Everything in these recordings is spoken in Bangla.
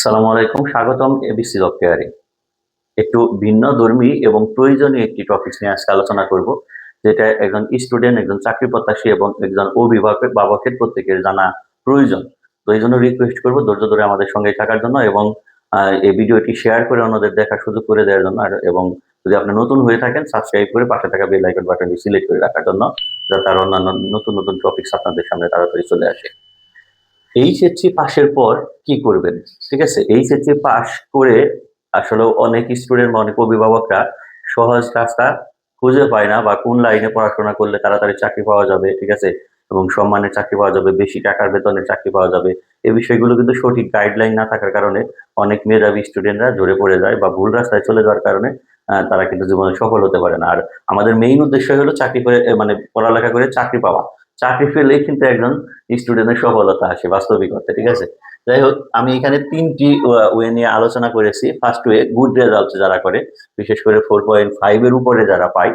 আসসালামু আলাইকুম, স্বাগতম এবিসি জব কেয়ারে একটু ভিন্ন ধর্মী এবং প্রয়োজনীয় একটি টপিক নিয়ে আজকে আলোচনা করব, যেটা একজন স্টুডেন্ট একজন চাকরি প্রত্যাশী এবং একজন অভিভাবকের বাবকের প্রত্যেকের জানা প্রয়োজন। তো এই জন্য রিকোয়েস্ট করব ধৈর্য ধরে আমাদের সঙ্গে থাকার জন্য এবং এই ভিডিওটি শেয়ার করে অন্যদের দেখার সুযোগ করে দেওয়ার জন্য আর, এবং যদি আপনি নতুন হয়ে থাকেন সাবস্ক্রাইব করে পাশে থাকা বেল আইকন বাটনটি সিলেক্ট করে রাখার জন্য, যাতে অন্যান্য নতুন নতুন টপিকস আপনাদের সামনে তাড়াতাড়ি চলে আসে। এইচএসসি পাশের পর কি করবেন? ঠিক আছে? এইচএসসি পাশ করে আসলে অনেক স্টুডেন্ট বা অনেক অভিভাবকরা সহজ রাস্তা খুঁজে পায় না বা কোন লাইনে পড়াশোনা করলে তাড়াতাড়ি চাকরি পাওয়া যাবে, ঠিক আছে? এবং সম্মানের চাকরি পাওয়া যাবে, বেশি টাকার বেতনের চাকরি পাওয়া যাবে। এই বিষয়গুলো কিন্তু সঠিক গাইডলাইন না থাকার কারণে অনেক মেধাবী স্টুডেন্টরা ঝরে পড়ে যায় বা ভুল রাস্তায় চলে যাওয়ার কারণে তারা কিন্তু জীবনে সফল হতে পারে না। আর আমাদের মেইন উদ্দেশ্য হলো চাকরি করে মানে পড়ালেখা করে চাকরি পাওয়া। চাকরি পেলেই কিন্তু একজন স্টুডেন্টের সফলতা আসে বাস্তবিক ঠিক আছে? যাই হোক, আমি এখানে তিনটি ওয়ে নিয়ে আলোচনা করেছি। ফার্স্ট ওয়ে গুড রেজাল্ট যারা করে, বিশেষ করে ফোর পয়েন্ট ফাইভ এর উপরে যারা পায়,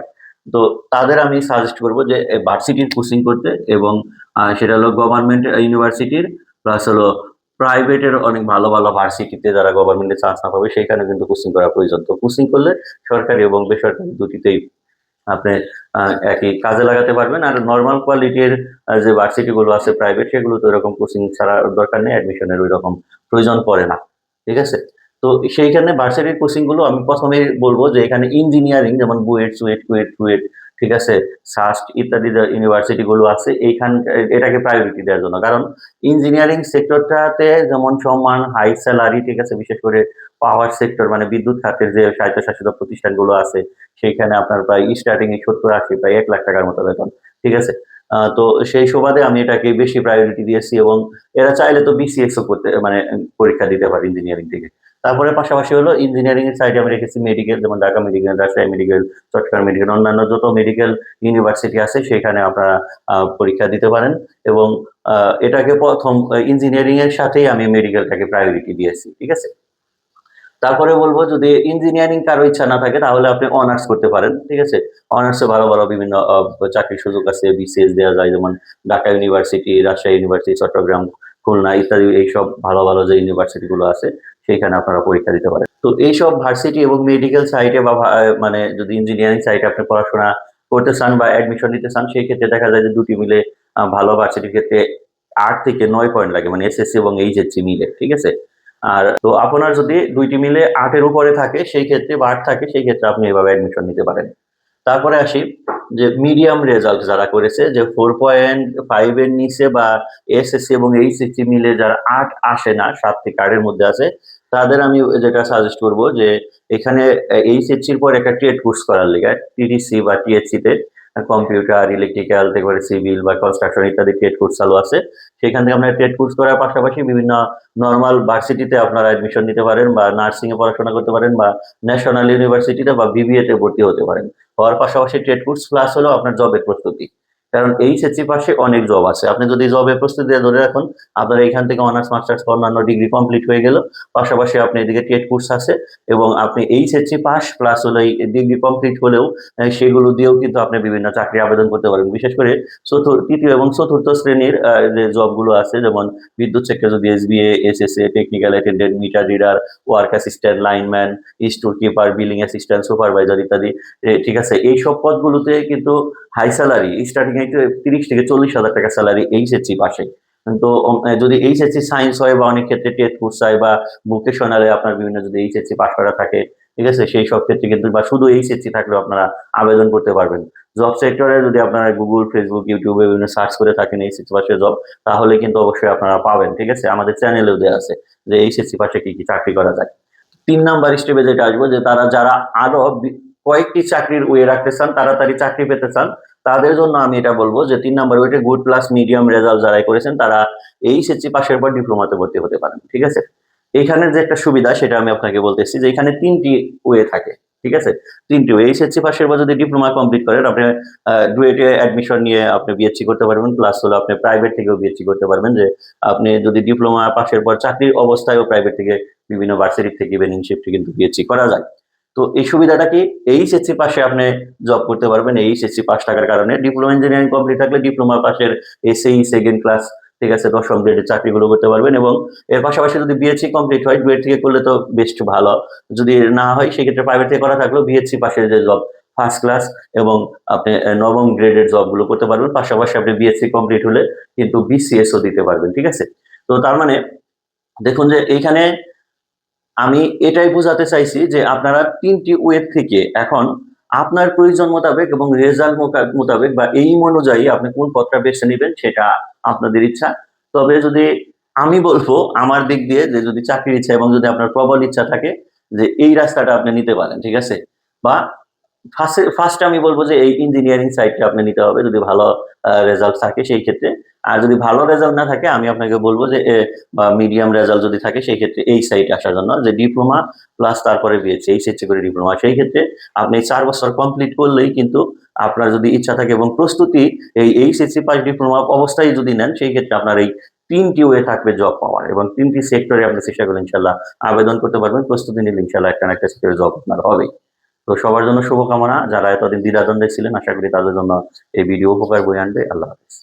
তো তাদের আমি সাজেস্ট করব যে ভার্সিটির কোচিং করতে এবং সেটা হলো গভর্নমেন্ট ইউনিভার্সিটির প্লাস হলো প্রাইভেটের অনেক ভালো ভালো ভার্সিটিতে যারা গভর্নমেন্টের চান্স না পাবে সেখানে কিন্তু কোচিং করা প্রয়োজন। তো কোচিং করলে সরকারি এবং বেসরকারি দুটিতেই আপনি একই কাজে লাগাতে পারবেন। আর নর্মাল কোয়ালিটির যে ভার্সিটি গুলো আছে প্রাইভেট সেগুলো তো এরকম কোচিং ছাড়া দরকার নেই অ্যাডমিশনের ওই রকম প্রয়োজন পড়ে না। ঠিক আছে? তো সেইখানে ভার্সিটির কোচিংগুলো আমি প্রথমেই বলব যে এখানে ইঞ্জিনিয়ারিং যেমন বুয়েট, সুয়েট, কুয়েট কুয়েট ঠিক আছে? সাস্ট ইত্যাদি যে ইউনিভার্সিটি গুলো আছে, এইখান, এটাকে প্রায়োরিটি দেওয়ার জন্য। কারণ ইঞ্জিনিয়ারিং সেক্টরটাতে যেমন সম্মান হাই স্যালারি ঠিক আছে? বিশেষ করে পাওয়ার সেক্টর মানে বিদ্যুৎ খাতের যে স্বায়ত্তশাসিত প্রতিষ্ঠানগুলো আছে, সেইখানে আপনার প্রায় স্টার্টিং এ সত্তর আশি, প্রায় এক লাখ টাকার মতো বেতন, ঠিক আছে? তো সেই সুবাদে আমি এটাকে বেশি প্রায়োরিটি দিয়েছি এবং এরা চাইলে তো বিসিএস ও করতে মানে পরীক্ষা দিতে পারে ইঞ্জিনিয়ারিং থেকে। তারপরে পাশাপাশি হলো ইঞ্জিনিয়ারিং এর সাইডে আমি রেখেছি মেডিকেল যেমন Dhaka medical Rajshahi medical Chittagong medical অন্যান্য যত মেডিকেল ইউনিভার্সিটি আছে সেখানে আপনারা পরীক্ষা দিতে পারেন এবং এটাকে প্রথম ইঞ্জিনিয়ারিং এর সাথেই আমি মেডিকেলটাকে প্রায়োরিটি দিয়েছি, ঠিক আছে? তারপরে বলব যদি ইঞ্জিনিয়ারিং কারও ইচ্ছা না থাকে, তাহলে আপনি অনার্স করতে পারেন, ঠিক আছে? অনার্সে ভালো ভালো বিভিন্ন চাকরির সুযোগ আছে বিসিএস দেওয়া যায়, যেমন ঢাকা ইউনিভার্সিটি রাজশাহী ইউনিভার্সিটি চট্টগ্রাম, খুলনা ইত্যাদি, এইসব ভালো ভালো যে ইউনিভার্সিটি গুলো আছে, সেইখানে আপনারা পরীক্ষা দিতে পারেন। তো এইসব ভার্সিটি এবং মেডিকেল সাইটে বা মানে যদি ইঞ্জিনিয়ারিং সাইটে আপনি পড়াশোনা করতে চান বা অ্যাডমিশন নিতে চান, সেই ক্ষেত্রে দেখা যায় যে দুটি মিলে ভালো ভার্সিটির ক্ষেত্রে আট থেকে নয় পয়েন্ট লাগে মানে এসএসসি এবং এইচএসসি মিলে, ঠিক আছে? আর তো আপনার যদি দুইটি মিলে আটের উপরে থাকে, সেই ক্ষেত্রে বা থাকে, সেই ক্ষেত্রে আপনি এভাবে অ্যাডমিশন নিতে পারেন। তারপরে আসি, যে মিডিয়াম রেজাল্ট যারা করেছে, যে ফোর পয়েন্ট ফাইভ এর নিচে বা এসএসসি এবং এইচএসসি মিলে যারা আট আসে না, সাত থেকে আটের মধ্যে আছে, তাদের আমি যেটা সাজেস্ট করব যে এখানে এইচএসসির পর একটা ট্রেড কোর্স করার লেগে টিডিসি বা টিএসসিতে কম্পিউটার ইলেকট্রিক্যাল তারপরে সিভিল বা কনস্ট্রাকশন ইত্যাদি ট্রেড কোর্স চালু আছে। সেখান থেকে আপনারা ট্রেড কোর্স করার পাশাপাশি বিভিন্ন নর্মাল ভার্সিটিতে আপনারা অ্যাডমিশন নিতে পারেন বা নার্সিং এ পড়াশোনা করতে পারেন বা ন্যাশনাল ইউনিভার্সিটিতে বা বিবিএ তে ভর্তি হতে পারেন। হওয়ার পাশাপাশি ট্রেড কোর্স প্লাস হলো আপনার জবের প্রস্তুতি। কারণ এইচএসসি পাশে অনেক জব আছে। আপনি যদি জবের প্রস্তুতি ধরে রাখুন, আপনার এখান থেকে অনার্স মাস্টার্স অন্যান্য ডিগ্রি কমপ্লিট হয়ে গেল। পাশাপাশি আপনি এদিকে টেট কোর্স আছে এবং আপনি এইচএসসি পাস প্লাস হলো এই ডিগ্রি কমপ্লিট হলেও সেগুলো দিয়েও কিন্তু আপনি বিভিন্ন চাকরি আবেদন করতে পারেন বিশেষ করে চতুর্থ তৃতীয় এবং চতুর্থ শ্রেণির যে জবগুলো আছে, যেমন বিদ্যুৎ সেক্টর যদি SBA SSA technical attendant meter reader work assistant lineman store keeper billing assistant supervisor ইত্যাদি ঠিক আছে। এই সব পদগুলোতে কিন্তু হাই স্যালারি স্টার্টিং এ তিরিশ থেকে চল্লিশ হাজার টাকা স্যালারি এইচএসসি পাশে। তো যদি এইচএসসি সায়েন্স হয় বা অনেক ক্ষেত্রে টেট কোর্স হয় বা ভোকেশনালে আপনার বিভিন্ন যদি এইচএসসি পাশ করা থাকে, ঠিক আছে? সেই সব ক্ষেত্রে কিন্তু, বা শুধু এইচএসসি থাকলেও আপনারা আবেদন করতে পারবেন। জব সেক্টরে যদি আপনারা গুগল ফেসবুক ইউটিউবে বিভিন্ন সার্চ করে থাকেন এইচএসসি পাশে জব তাহলে কিন্তু অবশ্যই আপনারা পাবেন, ঠিক আছে? আমাদের চ্যানেলেও দেওয়া আছে যে এইচএসসি পাশে কি কি চাকরি করা যায়। তিন নাম্বার স্টেপে যেটা আসব যে তারা যারা আরও কয়েকটি চাকরির ওয়ে রাখতে চান, তাড়াতাড়ি চাকরি পেতে চান, তাদের জন্য আমি এটা বলব যে তিন নম্বর ওয়েটে গুড প্লাস মিডিয়াম রেজাল্ট যারাই করেছেন, তারা এই এইচএসসি পাশের পর ডিপ্লোমাতে ভর্তি হতে পারেন, ঠিক আছে? এইখানের যে একটা সুবিধা সেটা আমি আপনাকে বলতেছি যে এখানে তিনটি ওয়ে থাকে, ঠিক আছে? তিনটি ওয়ে এইচএসসি পাশের পর যদি ডিপ্লোমা কমপ্লিট করেন, আপনি ডুয়েটে অ্যাডমিশন নিয়ে আপনি বিএসসি করতে পারবেন প্লাস হলো আপনি প্রাইভেট থেকেও বিএসসি করতে পারবেন যে আপনি যদি ডিপ্লোমা পাশের পর চাকরির অবস্থায়ও প্রাইভেট থেকে বিভিন্ন ভার্সিটি থেকে ইভেনিং শিফটে কিন্তু বিএসসি করা যায়। তো এই সুবিধাটা কি? এইচএসসি পাশে আপনি জব করতে পারবেন। এইচএসসি পাস থাকার কারণে ডিপ্লোমা ইঞ্জিনিয়ারিং কমপ্লিট থাকলে ডিপ্লোমা পাশের এসএই সেকেন্ড ক্লাস ঠিক আছে, দশম গ্রেডের চাকরিগুলো করতে পারবেন এবং এর পাশাপাশি যদি বিএসসি কমপ্লিট হয় ডুয়েট থেকে করলে তো বেস্ট ভালো। যদি না হয়, সেক্ষেত্রে প্রাইভেট থেকে করা থাকলেও বিএসসি পাশের যে জব ফার্স্ট ক্লাস এবং আপনি নবম গ্রেডের জবগুলো করতে পারবেন। পাশাপাশি আপনি বিএসসি কমপ্লিট হলে কিন্তু বিসিএসও দিতে পারবেন, ঠিক আছে? তো তার মানে দেখুন যে এইখানে আমি এটাই বোঝাতে চাইছি যে আপনারা তিনটি ওয়েব থেকে এখন আপনার প্রয়োজন মোতাবেক এবং রেজাল্ট মোতাবেক বা এই অনুযায়ী আপনি কোন পথটা বেছে নেবেন সেটা আপনাদের ইচ্ছা। তবে যদি আমি বলব আমার দিক দিয়ে যে যদি চাকরির ইচ্ছা এবং যদি আপনার প্রবল ইচ্ছা থাকে যে এই রাস্তাটা আপনি নিতে পারেন, ঠিক আছে? বা ফার্স্টে ফার্স্ট আমি বলব যে এই ইঞ্জিনিয়ারিং সাইডটা আপনি নিতে হবে যদি ভালো রেজাল্ট থাকে সেই ক্ষেত্রে। আর যদি ভালো রেজাল্ট না থাকে, আমি আপনাকে বলব যে বা মিডিয়াম রেজাল্ট যদি থাকে সেই ক্ষেত্রে এই সাইড আসার জন্য যে ডিপ্লোমা প্লাস তারপরে বিএসসি এই সেচে করে ডিপ্লোমা সেই ক্ষেত্রে আপনি চার বছর কমপ্লিট করলেই কিন্তু আপনার যদি ইচ্ছা থাকে এবং প্রস্তুতি এই এইচএসসি পাস ডিপ্লোমা অবস্থায় যদি নেন, সেই ক্ষেত্রে আপনার এই তিনটি ওয়ে থাকবে জব পাওয়ার। এবং তিনটি সেক্টরে আপনি চেষ্টা করলে ইনশাল্লাহ আবেদন করতে পারবেন, প্রস্তুতি নিলে ইনশাল্লাহ একটা একটা সেক্টরে জব আপনার হবেই। তো সবার জন্য শুভকামনা। যারা এতদিন দ্বিধাদ্বন্দ্বে ছিলেন আশা করি তাদের জন্য এই ভিডিও উপকার বই আনবে। আল্লাহ হাফিজ।